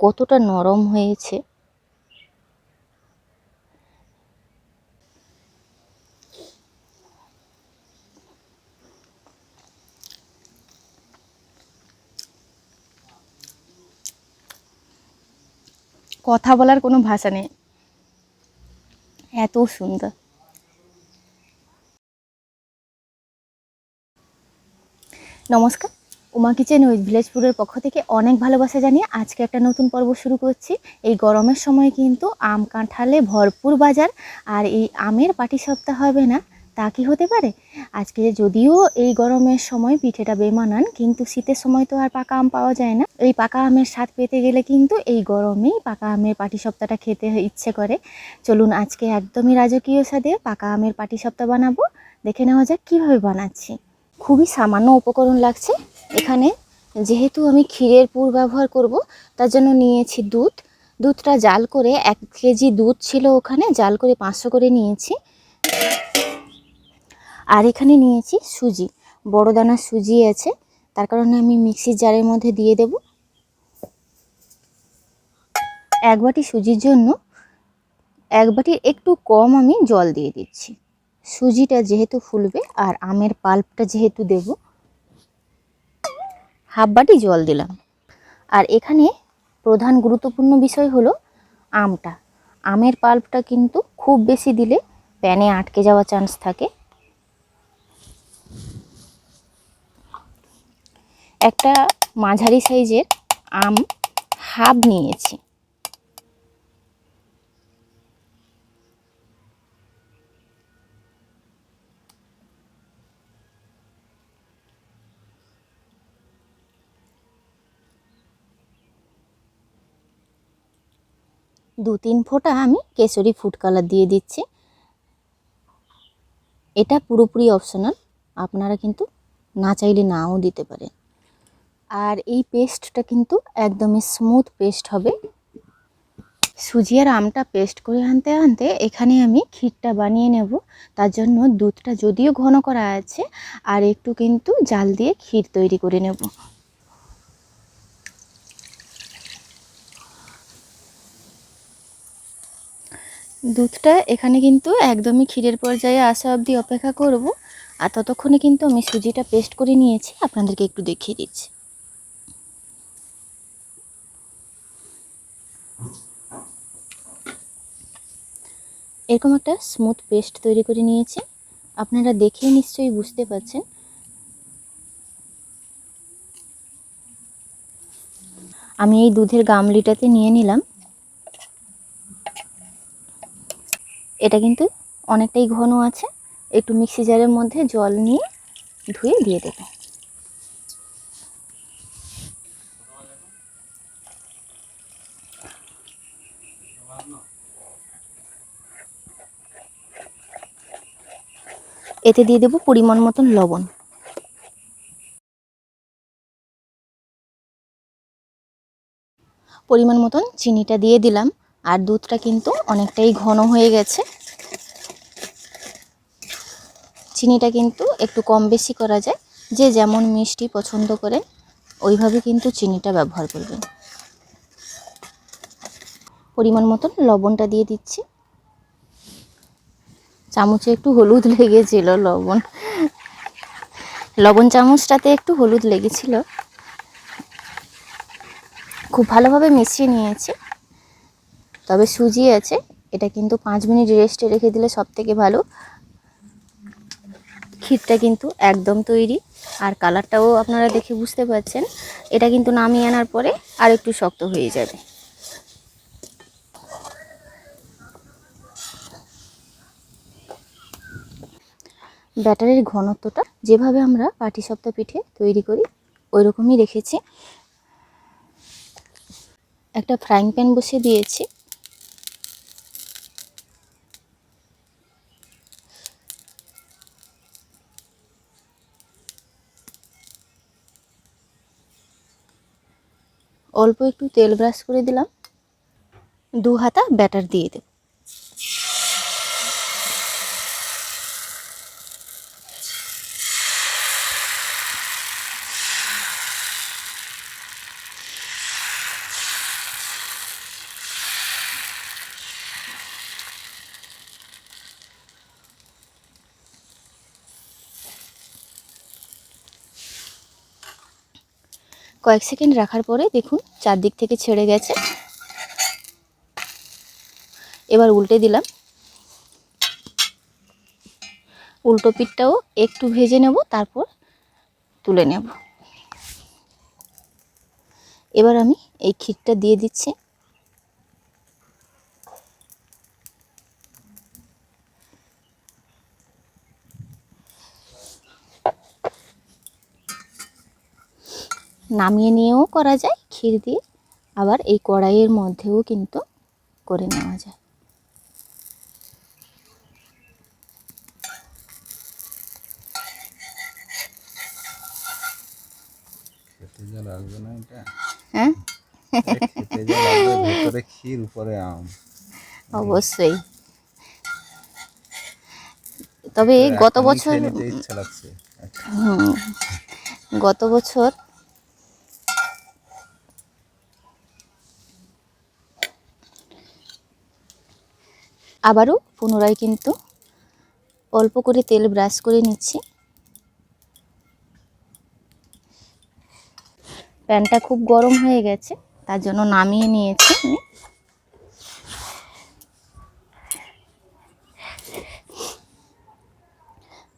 কতটা নরম হয়েছে। কথা বলার কোনো ভাষা নেই। এত সুন্দর। নমস্কার। উমা কিচেন উইথ ভিলেজপুরের পক্ষ থেকে অনেক ভালোবাসা জানিয়ে আজকে একটা নতুন পর্ব শুরু করছি। এই গরমের সময় কিন্তু আম কাঁঠালে ভরপুর বাজার আর এই আমের পাটি সপ্তাহ হবে না, তা কি হতে পারে? আজকে যদিও এই গরমের সময় পিঠেটা বেমানান, কিন্তু শীতের সময় তো আর পাকা আম পাওয়া যায় না। এই পাকা আমের স্বাদ পেতে গেলে কিন্তু এই গরমেই পাকা আমের পাটি সপ্তাহটা খেতে ইচ্ছে করে। চলুন আজকে একদমই রাজকীয় স্বাদে পাকা আমের পাটি সপ্তাহ বানাবো। দেখে নেওয়া যাক কীভাবে বানাচ্ছি। খুবই সামান্য উপকরণ লাগছে। এখানে যেহেতু আমি ক্ষীরের পুর ব্যবহার করব, তার জন্য নিয়েছি দুধ। দুধটা জাল করে এক কেজি দুধ ছিল ওখানে, জাল করে পাঁচশো করে নিয়েছি। আর এখানে নিয়েছি সুজি, বড় দানার সুজি আছে, তার কারণে আমি মিক্সির জারের মধ্যে দিয়ে দেব। এক বাটি সুজির জন্য এক বাটির একটু কম আমি জল দিয়ে দিচ্ছি। সুজিটা যেহেতু ফুলবে আর আমের পাল্পটা যেহেতু দেব হাফ বাটি জল দিলাম। আর এখানে প্রধান গুরুত্বপূর্ণ বিষয় হলো আমটা। আমের পাল্পটা কিন্তু খুব বেশি দিলে প্যানে আটকে যাওয়া চান্স থাকে। একটা মাঝারি সাইজের আম হাফ নিয়েছি। দু তিন ফোঁটা আমি কেশরি ফুড কালার দিয়ে দিচ্ছি। এটা পুরোপুরি অপশনাল আপনারা কিন্তু না চাইলে নাও দিতে পারেন। আর এই পেস্টটা কিন্তু একদমই স্মুথ পেস্ট হবে। সুজি আর আমটা পেস্ট করে আনতে আনতে এখানে আমি ক্ষীরটা বানিয়ে নেব। তার জন্য দুধটা যদিও ঘন করা আছে, আর একটু কিন্তু জাল দিয়ে ক্ষীর তৈরি করে নেব। দুধটা এখানে কিন্তু একদমই ক্ষীরের পর্যায়ে আসা অবধি অপেক্ষা করব। আর ততক্ষণে কিন্তু আমি সুজিটা পেস্ট করে নিয়েছি। আপনাদেরকে একটু দেখিয়ে দিচ্ছি। এরকম একটা স্মুথ পেস্ট তৈরি করে নিয়েছি। আপনারা দেখেই নিশ্চয়ই বুঝতে পারছেন। আমি এই দুধের গামলিটাতে নিয়ে নিলাম। এটা কিন্তু অনেকটাই ঘন আছে। একটু মিক্সি জারের মধ্যে জল নিয়ে ধুয়ে দিয়ে দেবো। এতে দিয়ে দেবো পরিমাণ মতন লবণ। পরিমাণ মতন চিনিটা দিয়ে দিলাম। আর দুধটা কিন্তু অনেকটাই ঘন হয়ে গেছে। চিনিটা কিন্তু একটু কম বেশি করা যায়। যে যেমন মিষ্টি পছন্দ করে ওইভাবে কিন্তু চিনিটা ব্যবহার করবেন। পরিমাণ মতন লবণটা দিয়ে দিচ্ছি। চামচে একটু হলুদ লেগেছিল লবণ। লবণ চামচটাতে একটু হলুদ লেগেছিল। খুব ভালোভাবে মিশিয়ে নিয়েছি। তবে সুজি আছে, এটা কিন্তু পাঁচ মিনিট রেস্টে রেখে দিলে সব থেকে ভালো। ক্ষীরটা কিন্তু একদম তৈরি, আর কালারটাও আপনারা দেখে বুঝতে পারছেন। এটা কিন্তু নামিয়ে আনার পরে আর একটু শক্ত হয়ে যাবে। ব্যাটারের ঘনত্বটা যেভাবে আমরা পাটি সপ্তাহ পিঠে তৈরি করি ওই রকমই রেখেছি। একটা ফ্রাইং প্যান বসিয়ে দিয়েছি। অল্প একটু তেল ব্রাশ করে দিলাম। দু হাতা ব্যাটার দিয়ে দেব। কয়েক সেকেন্ড রাখার পরে দেখুন চারদিক থেকে ছেড়ে গেছে। এবার উল্টে দিলাম। উল্টো পিঠটাও একটু ভেজে নেব, তারপর তুলে নেব। এবার আমি এই ক্ষীরটা দিয়ে দিচ্ছি। নামিয়ে নিয়েও করা যায় ক্ষীর দিয়ে। আবার এই কড়াইয়ের মধ্যেও কিন্তু করে নেওয়া যায়। হ্যাঁ? অবশ্যই। তবে গত বছর গত বছর আবারও পুনরায় কিন্তু অল্প করে তেল ব্রাশ করে নিচ্ছি। প্যানটা খুব গরম হয়ে গেছে, তার জন্য নামিয়ে নিয়েছি আমি।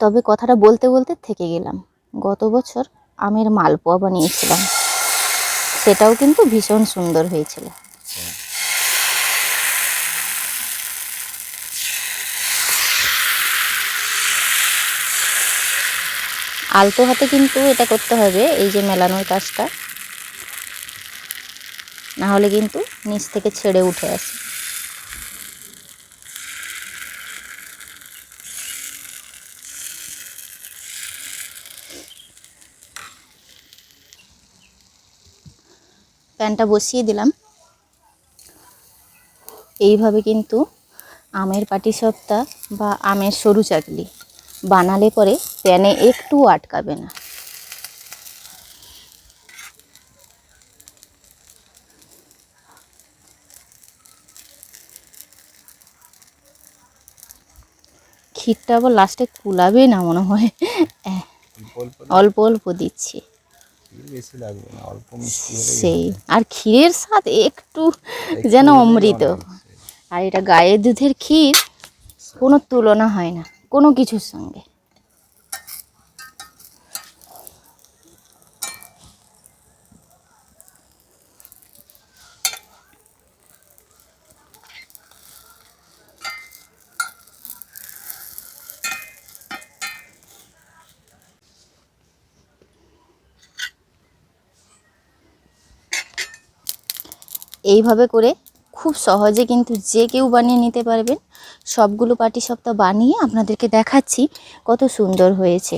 তবে কথাটা বলতে বলতে থেকে গেলাম। গত বছর আমের মালপোয়া বানিয়েছিলাম। সেটাও কিন্তু ভীষণ সুন্দর হয়েছিল। আলতো হাতে কিন্তু এটা করতে হবে, এই যে মেলানোর কাজটা। না হলে কিন্তু নিচ থেকে ছেড়ে উঠে আসে। প্যানটা বসিয়ে দিলাম। এইভাবে কিন্তু আমের পাটিসাপটা বা আমের সরু চাকলি বানালে পরে প্যানে একটু আটকাবে না। ক্ষীরটা আবার লাস্টে কুলাবে না মনে হয়। অল্প অল্প দিচ্ছি। সেই আর ক্ষীরের স্বাদ একটু যেন অমৃত। আর এটা গায়ের দুধের ক্ষীর কোনো তুলনা হয় না। কোনো কিছুর সঙ্গে। এইভাবে করে খুব সহজে কিন্তু যে কেউ বানিয়ে নিতে পারবেন। সবগুলো পাটি সপ্তাহ বানিয়ে আপনাদেরকে দেখাচ্ছি কত সুন্দর হয়েছে।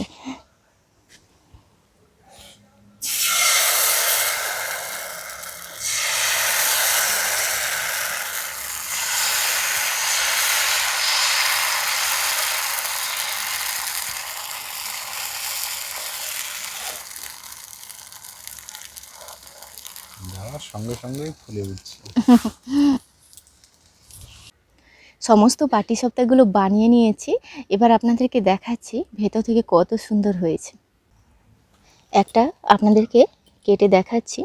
সঙ্গে সঙ্গেই ফুলে উঠছে। সমস্ত পাটি সপ্তাহগুলো বানিয়ে নিয়েছি। এবার আপনাদেরকে দেখাচ্ছি ভেতর থেকে কত সুন্দর হয়েছে। একটা আপনাদেরকে কেটে দেখাচ্ছি।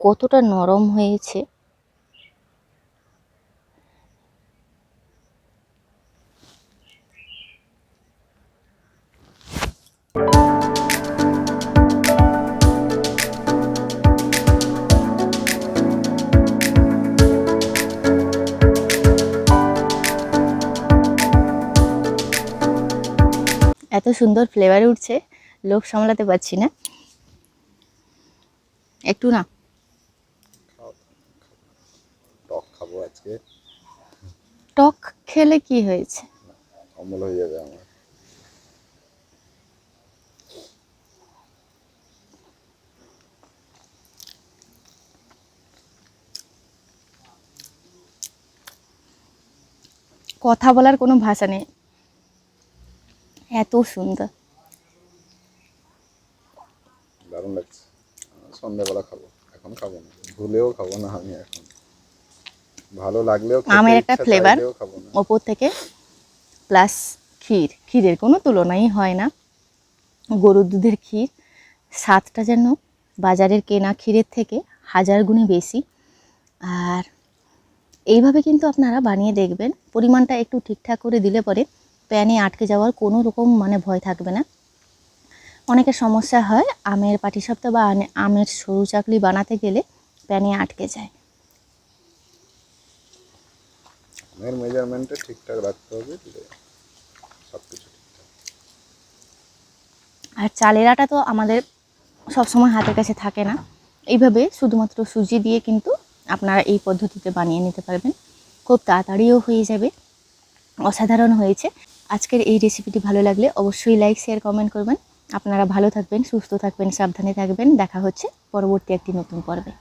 কতটা নরম হয়েছে। এত সুন্দর ফ্লেভার উঠছে লোভ সামলাতে পারছি না। একটু না। টক খাব আজকে। টক খেলে কি হয়েছে? অমল হয়ে যাবে আমার। কথা বলার কোনো ভাষা নেই। এত সুন্দর। দারুণ লাগছে। সন্ধ্যাবেলা খাব। এখন খাব না। ভুলেও খাব না আমি এখন। ভালো লাগলেও আমের একটা ফ্লেভার ওপর থেকে প্লাস ক্ষীর। ক্ষীরের কোনো তুলনাই হয় না। গরুর দুধের ক্ষীর স্বাদটা যেন বাজারের কেনা ক্ষীরের থেকে হাজার গুণে বেশি। আর এইভাবে কিন্তু আপনারা বানিয়ে দেখবেন। পরিমাণটা একটু ঠিকঠাক করে দিলে পরে প্যানে আটকে যাওয়ার কোনো রকম মানে ভয় থাকবে না। অনেকের সমস্যা হয় আমের পাটিসাপটা বা আমের সরু চাকলি বানাতে গেলে প্যানে আটকে যায়। আমের মেজারমেন্টটা ঠিকঠাক রাখতে হবে সব কিছু আর চালের আটা তো আমাদের সবসময় হাতের কাছে থাকে না। এইভাবে শুধুমাত্র সুজি দিয়ে কিন্তু আপনারা এই পদ্ধতিতে বানিয়ে নিতে পারবেন। খুব তাড়াতাড়িও হয়ে যাবে। অসাধারণ হয়েছে। আজকের এই রেসিপিটি ভালো লাগলে অবশ্যই লাইক শেয়ার কমেন্ট করবেন। আপনারা ভালো থাকবেন, সুস্থ থাকবেন, সাবধানে থাকবেন। দেখা হচ্ছে পরবর্তী একটি নতুন পর্বে।